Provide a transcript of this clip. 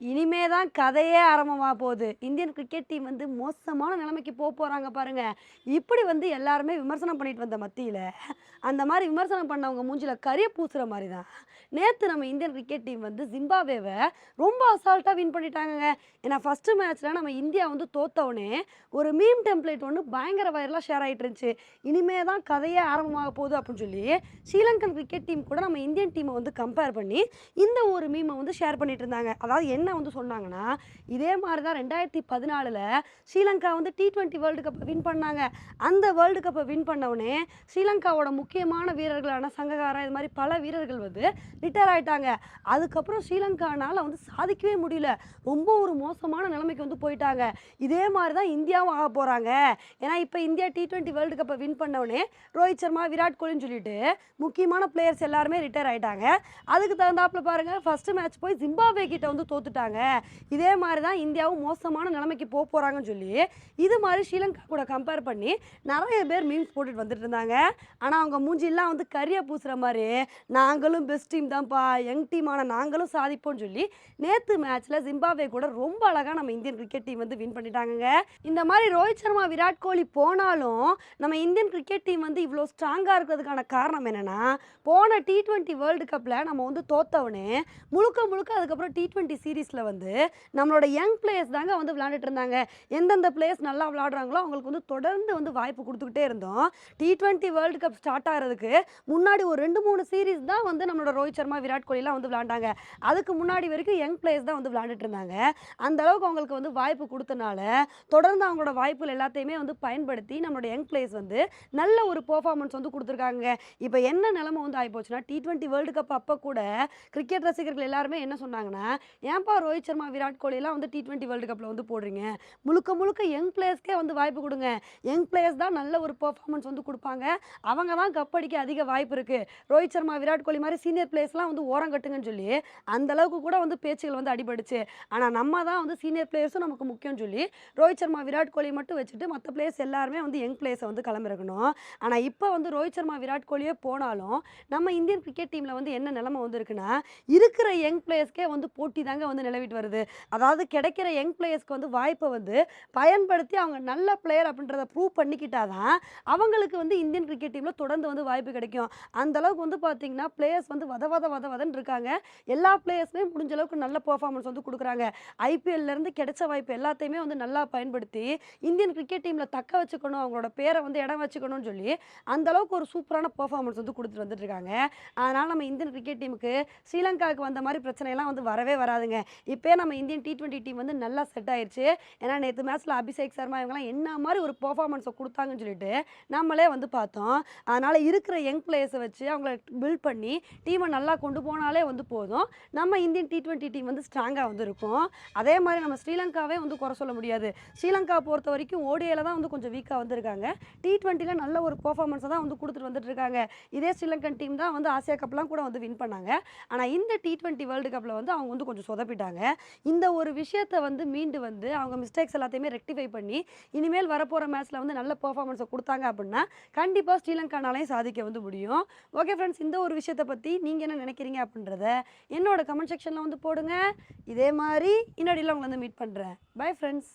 இனிமே தான் கதையே ஆரம்பமாக போகுது. இந்தியன் கிரிக்கெட் டீம் வந்து மோசமான நிலைமைக்கு போக போகிறாங்க பாருங்க. இப்படி வந்து எல்லாருமே விமர்சனம் பண்ணிட்டு வந்த மத்தியில் அந்த மாதிரி விமர்சனம் பண்ணவங்க மூஞ்சில் கரிய பூசுகிற மாதிரி தான் நேற்று நம்ம இந்தியன் கிரிக்கெட் டீம் வந்து ஜிம்பாப்வேவை ரொம்ப அசால்ட்டாக வின் பண்ணிட்டாங்க ஏன்னா ஃபஸ்ட்டு மேட்ச்சில் நம்ம இந்தியா வந்து தோத்தவுடனே ஒரு மீம் டெம்ப்ளேட் ஒன்று பயங்கர வைரலாக ஷேர் ஆகிட்டு இருந்துச்சு. இனிமே தான் கதையே ஆரம்பமாக போகுது அப்படின்னு சொல்லி ஸ்ரீலங்கன் கிரிக்கெட் டீம் கூட நம்ம இந்தியன் டீமை வந்து கம்பேர் பண்ணி இந்த ஒரு மீமை வந்து ஷேர் பண்ணிட்டு இருந்தாங்க. அதாவது என்ன வந்து சொன்னாங்கன்னா இதே மாதிரி தான் ரெண்டாயிரத்தி பதினாலில் ஸ்ரீலங்கா வந்து டி டுவெண்ட்டி வேர்ல்டு கப்பை வின் பண்ணாங்க. அந்த வேர்ல்டு கப்பை வின் பண்ணவுடனே ஸ்ரீலங்காவோட முக்கியமான வீரர்களான சங்ககாரா இது மாதிரி பல வீரர்கள் வந்து ரிட்டையர் ஆயிட்டாங்க. அதுக்கப்புறம் ஸ்ரீலங்கானால வந்து சாதிக்கவே முடியல. ரொம்ப ஒரு மோசமான நிலைமைக்கு வந்து போயிட்டாங்க. இதே மாதிரி தான் இந்தியாவும் ஆக போகிறாங்க ஏன்னா இப்போ இந்தியா டி ட்வெண்ட்டி வேர்ல்டு கப்பை வின் பண்ணவுடனே ரோஹித் சர்மா விராட் கோலின்னு சொல்லிட்டு முக்கியமான பிளேயர்ஸ் எல்லாருமே ரிட்டையர் ஆயிட்டாங்க. அதுக்கு தகுந்தாப்புல பாருங்க ஃபஸ்ட்டு மேட்ச் போய் ஜிம்பாப்வே கிட்ட வந்து தோத்துட்டாங்க. இதே மாதிரி தான் இந்தியாவும் மோசமான நிலைமைக்கு போக போறாங்கன்னு சொல்லி இது மாதிரி ஸ்ரீலங்கா கூட கம்பேர் பண்ணி நிறைய பேர் மீன்ஸ் போட்டுட்டு வந்துட்டு இருந்தாங்க. ஆனால் அவங்க மூஞ்சிலாம் வந்து கரியை பூசுகிற மாதிரி நாங்களும் பெஸ்ட் டீம் தான்ப்பா யங் டீமான நாங்களும் சாதிப்போம்னு சொல்லி நேற்று மேட்ச்சில் ஜிம்பாப்வே கூட ரொம்ப அழகாக நம்ம இந்தியன் கிரிக்கெட் டீம் வந்து வின் பண்ணிட்டாங்க இந்த மாதிரி ரோஹித் சர்மா விராட் கோலி போனாலும் நம்ம இந்தியன் கிரிக்கெட் டீம் வந்து இவ்வளோ ஸ்ட்ராங்காக இருக்கிறதுக்கான காரணம் என்னென்னா போன டி டுவெண்ட்டி வேர்ல்டு கப்பில் நம்ம வந்து தோத்தவனே முழுக்க முழுக்க அதுக்கப்புறம் டி டுவெண்ட்டி சீரீஸில் வந்து நம்மளோட யங் பிளேயர்ஸ் தாங்க வந்து விளையாண்டுட்டு இருந்தாங்க. எந்தெந்த பிளேயர்ஸ் நல்லா விளையாடுறாங்களோ அவங்களுக்கு வந்து தொடர்ந்து வந்து வாய்ப்பு கொடுத்துக்கிட்டே இருந்தோம். T twenty world cup start ஆகிறதுக்கு முன்னாடி ஒரு ரெண்டு மூணு சீரீஸ் தான் வந்து நம்மளோட ரோஹித் சர்மா விராட் கோலிலாம் வந்து விளையாண்டாங்க. அதுக்கு முன்னாடி வரைக்கும் யங் பிளேயர்ஸ் தான் வந்து விளையாண்டுட்டு இருந்தாங்க. அந்த அளவுக்கு அவங்களுக்கு வந்து வாய்ப்பு கொடுத்தனால தொடர்ந்து அவங்களோட வாய்ப்புகள் எல்லாத்தையுமே வந்து பயன்படுத்தி நம்மளோட யங் பிளேயர்ஸ் வந்து நல்ல ஒரு பெர்ஃபார்மன்ஸ் வந்து கொடுத்துருக்காங்க. இப்போ என்ன நிலமை வந்து ஆகிப்போச்சுன்னா டி ட்வெண்ட்டி வேர்ல்டு கப் அப்போ கூட கிரிக்கெட் ரசிகர்கள் எல்லாருமே என்ன சொன்னாங்கன்னா ஏன்பா ரோஹித் சர்மா விராட் கோலிலாம் வந்து டி ட்வெண்ட்டி வேர்ல்டு கப்பில் வந்து போடுறீங்க. முழுக்க முழுக்க யங் பிளேயர்ஸ்க்கே வந்து வாய்ப்பு கொடுங்க. யங் பிளேயர்ஸ் தான் நல்ல ஒரு பெர்ஃபார்மன்ஸ் வந்து கொடுப்பாங்க. அவங்க தான் கப் அடிக்க அதிக வாய்ப்பு இருக்குது ரோஹித் சர்மா விராட் கோலி மாதிரி சீனியர் பிளேயர்ஸ்லாம் வந்து ஓரம் கட்டுங்கன்னு சொல்லி அந்த அளவுக்கு கூட வந்து பேச்சுகள் வந்து அடிபடுச்சு ஆனால் நம்ம தான் வந்து சீனியர் பிளேயர்ஸும் நமக்கு முக்கியம்னு சொல்லி ரோஹித் சர்மா விராட் கோலி மட்டும் வச்சுட்டு மற்ற பிளேயர்ஸ் எல்லாருமே வந்து யங் பிளேயர்ஸை வந்து களமிறக்கணும் ஆனால் இப்போ வந்து ரோஹித் சர்மா விராட் கோலியே போனாலும் நம்ம இந்தியன் கிரிக்கெட் டீமில் வந்து என்ன நிலமை வந்து இருக்குன்னா இருக்கிற யங் பிளேயர்ஸ்க்கே வந்து போட்டி தாங்க வந்து நிலவிட்டு வருது. அதாவது கிடைக்கிற யங் பிளேயர்ஸ்க்கு வந்து வாய்ப்பை வந்து பயன்படுத்தி அவங்க நல்ல பிளேயர் அப்படின்றத ப்ரூவ் பண்ணிக்கிட்டாதான் அவங்களுக்கு வந்து இந்தியன் கிரிக்கெட் டீமில் தொடர்ந்து வந்து வாய்ப்பு கிடைக்கும். அந்த அளவுக்கு வந்து பார்த்தீங்கன்னா பிளேயர்ஸ் வந்து வத வத வத வதன்னு இருக்காங்க. எல்லா பிளேயர்ஸுமே முடிஞ்ச அளவுக்கு நல்ல பர்ஃபார்மன்ஸ் வந்து கொடுக்குறாங்க. ஐபிஎல்லேருந்து கிடைச்ச வாய்ப்பு எல்லாத்தையுமே வந்து நல்லா பயன்படுத்தி இந்தியன் கிரிக்கெட் டீமில் தக்க வச்சுக்கணும் அவங்களோட பேரை வந்து இடம் வச்சுக்கணும்னு சொல்லி அந்த அளவுக்கு ஒரு சூப்பரான பர்ஃபார்மன்ஸ் வந்து கொடுத்துட்டு வந்துட்டு இருக்காங்க. அதனால் நம்ம இந்தியன் கிரிக்கெட் டீமுக்கு ஸ்ரீலங்காவுக்கு வந்த மாதிரி பிரச்சனையெல்லாம் வந்து வரவே வராதுங்க. இப்போ நம்ம இந்தியன் டி ட்வெண்ட்டி டீம் வந்து நல்லா செட் ஆயிடுச்சு ஏன்னா நேற்று மேட்ச்சில் அபிஷேக் சர்மா இவங்கலாம் என்ன மாதிரி ஒரு பர்ஃபார்மன்ஸை கொடுத்தாங்கன்னு சொல்லிட்டு நம்மளே வந்து பார்த்தோம். அதனால் இருக்கிற யங் பிளேயர்ஸை வச்சு அவங்கள பில்ட் பண்ணி டீமை நல்லா கொண்டு போனாலே வந்து போதும். நம்ம இந்தியன் டி ட்வெண்ட்டி டீம் வந்து ஸ்ட்ராங்காக வந்து இருக்கும் அதே மாதிரி நம்ம ஸ்ரீலங்காவே வந்து குறை சொல்ல முடியாது. ஸ்ரீலங்கா பொறுத்த வரைக்கும் ஓடியில் தான் வந்து கொஞ்சம் வீக்காக வந்திருக்காங்க. டி ட்வெண்ட்டியில் நல்ல ஒரு பர்ஃபார்மன்ஸை தான் வந்து கொடுத்துட்டு வந்துட்டு இருக்காங்க இதே ஸ்ரீலங்கன் டீம் தான் வந்து ஆசியா கப்லாம் கூட வந்து வின் பண்ணாங்க. ஆனால் இந்த டி ட்வெண்ட்டி வேர்ல்டு கப்பில் வந்து அவங்க வந்து கொஞ்சம் கற்றுக்கிட்டாங்க இந்த ஒரு விஷயத்தை வந்து மீண்டு வந்து அவங்க மிஸ்டேக்ஸ் எல்லாத்தையுமே ரெக்டிஃபை பண்ணி இனிமேல் வரப்போகிற மேட்ச்சில் வந்து நல்ல பர்ஃபார்மன்ஸை கொடுத்தாங்க அப்படின்னா கண்டிப்பாக ஸ்ரீலங்கானாலையும் சாதிக்க வந்து முடியும். ஓகே ஃப்ரெண்ட்ஸ் இந்த ஒரு விஷயத்தை பற்றி நீங்கள் என்ன நினைக்கிறீங்க அப்படின்றத என்னோட கமெண்ட் செக்ஷனில் வந்து போடுங்க. இதே மாதிரி இன்னொடியில் உங்களை வந்து மீட் பண்ணுறேன் பை ஃப்ரெண்ட்ஸ்